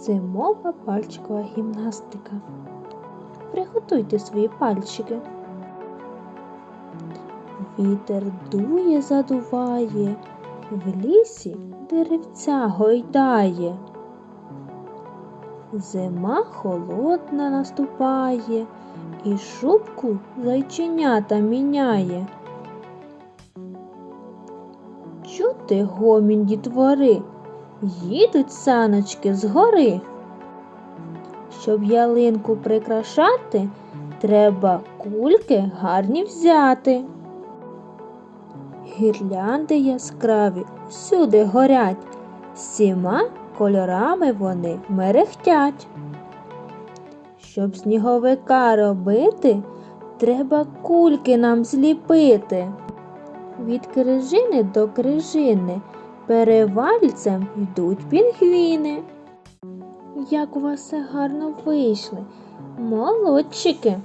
Зимова пальчикова гімнастика. Приготуйте свої пальчики. Вітер дує, задуває, в лісі деревця гойдає. Зима холодна наступає, і шубку зайченята міняє. Чути гомін дітвори, їдуть саночки з гори. Щоб ялинку прикрашати, треба кульки гарні взяти. Гірлянди яскраві всюди горять, всіма кольорами вони мерехтять. Щоб сніговика робити, треба кульки нам зліпити. Від крижини до крижини перевальцем йдуть пінгвіни. Як у вас все гарно вийшли, молодчики!